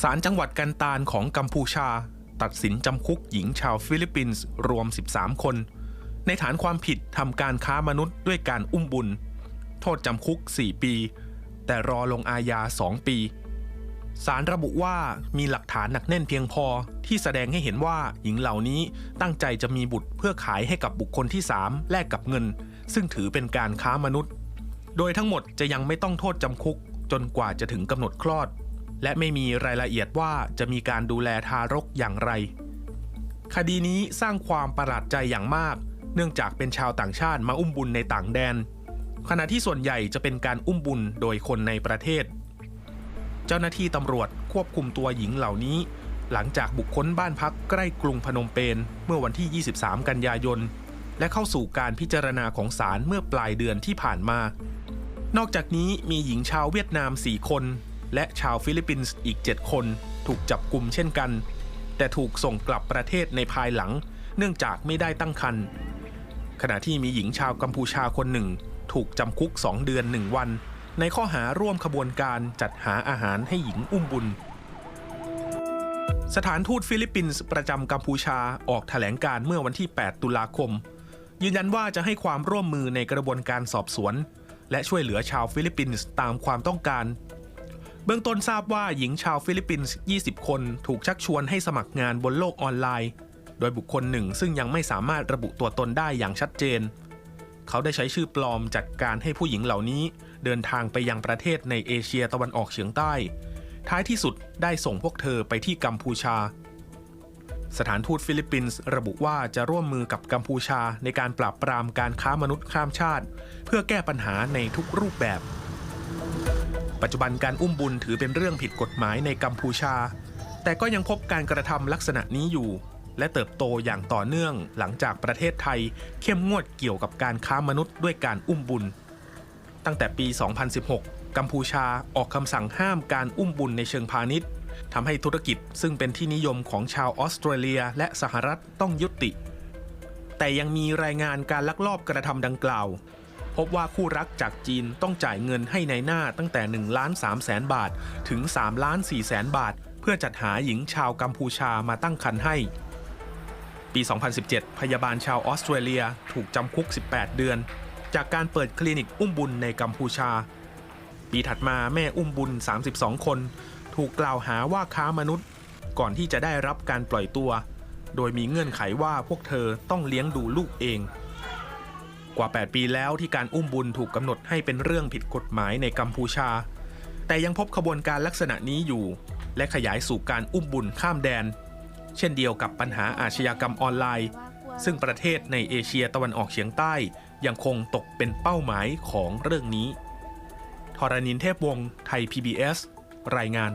ศาลจังหวัดกันตาลของกัมพูชา ตัดสินจำคุกหญิงชาวฟิลิปปินส์รวม 13 คน ในฐานความผิดทำการค้ามนุษย์ด้วยการอุ้มบุญ โทษจำคุก 4 ปี แต่รอลงอาญา 2 ปีสารระบุว่ามีหลักฐานหนักแน่นเพียงพอที่แสดงให้เห็นว่าหญิงเหล่านี้ตั้งใจจะมีบุตรเพื่อขายให้กับบุคคลที่ 3 แลกกับเงิน ซึ่งถือเป็นการค้ามนุษย์ โดยทั้งหมดจะยังไม่ต้องโทษจำคุก จนกว่าจะถึงกำหนดคลอด และไม่มีรายละเอียดว่าจะมีการดูแลทารกอย่างไร คดีนี้สร้างความประหลาดใจอย่างมาก เนื่องจากเป็นชาวต่างชาติมาอุ้มบุญในต่างแดน ขณะที่ส่วนใหญ่จะเป็นการอุ้มบุญโดยคนในประเทศ เจ้าหน้าที่ตำรวจควบคุมตัวหญิงเหล่านี้ หลังจากบุกค้นบ้านพักใกล้กรุงพนมเปญเมื่อวันที่ 23 กันยายน และเข้าสู่การพิจารณาของศาลเมื่อปลายเดือนที่ผ่านมา นอกจากนี้มีหญิงชาวเวียดนาม 4 คน และชาวฟิลิปปินส์อีก 7 คนถูกจับกลุ่มเช่นกัน แต่ถูกส่งกลับประเทศในภายหลัง เนื่องจากไม่ได้ตั้งครรภ์ขณะที่มีหญิงชาวกัมพูชาคนหนึ่ง ถูกจำคุก 2 เดือน 1 วัน ในข้อหาร่วมขบวนการจัดหาอาหารให้หญิงอุ้มบุญ สถานทูตฟิลิปปินส์ประจำกัมพูชาออกแถลงการเมื่อวันที่ 8 ตุลาคม ยืนยันว่าจะให้ความร่วมมือในกระบวนการสอบสวน และช่วยเหลือชาวฟิลิปปินส์ตามความต้องการ เบื้องต้นทราบว่าหญิงชาวฟิลิปปินส์ 20 คนถูกชักชวนให้สมัครงานบนโลกออนไลน์ โดยบุคคลหนึ่งซึ่งยังไม่สามารถระบุตัวตนได้อย่างชัดเจน เขาได้ใช้ชื่อปลอมจัดการให้ผู้หญิงเหล่านี้ เดินทางไปยังประเทศในเอเชียตะวันออกเฉียงใต้ ท้ายที่สุดได้ส่งพวกเธอไปที่กัมพูชา สถานทูตฟิลิปปินส์ระบุว่าจะร่วมมือกับกัมพูชาในการปราบปรามการค้ามนุษย์ข้ามชาติ เพื่อแก้ปัญหาในทุกรูปแบบ ปัจจุบันการอุ้มบุญถือเป็นเรื่องผิดกฎหมายในกัมพูชา แต่ก็ยังพบการกระทำลักษณะนี้อยู่ และเติบโตอย่างต่อเนื่องหลังจากประเทศไทย เข้มงวดเกี่ยวกับการค้ามนุษย์ด้วยการอุ้มบุญ ตั้งแต่ปี 2016 กัมพูชาออกคำสั่งห้ามการอุ้มบุญในเชิงพาณิชย์ทำให้ธุรกิจซึ่งเป็นที่นิยมของชาวออสเตรเลียและสหรัฐต้องยุติ แต่ยังมีรายงานการลักลอบกระทำดังกล่าว พบว่าคู่รักจากจีนต้องจ่ายเงินให้ในายหน้าตั้งแต่1ล้าน3แสนบาท ถึง3ล้าน4แสนบาท เพื่อจัดหาหญิงชาวกัมพูชามาตั้งครรภ์ให้ ปี 2017 พยาบาลชาวออสเตรเลียถูกจำคุก 18 เดือน จากการเปิดคลินิกอุ้มบุญในกัมพูชา ปีถัดมาแม่อุ้มบุญ 32 คน ถูกกล่าวหาว่าค้ามนุษย์ ก่อนที่จะได้รับการปล่อยตัว โดยมีเงื่อนไขว่าพวกเธอต้องเลี้ยงดูลูกเอง กว่า 8 ปีแล้วที่การอุ้มบุญถูกกำหนดให้เป็นเรื่องผิดกฎหมายในกัมพูชา แต่ยังพบขบวนการลักษณะนี้อยู่ และขยายสู่การอุ้มบุญข้ามแดน เช่นเดียวกับปัญหาอาชญากรรมออนไลน์ ซึ่งประเทศในเอเชียตะวันออกเฉียงใต้ ยังคงตกเป็นเป้าหมายของเรื่องนี้ทรณินเทพวงศ์ไทย PBS รายงาน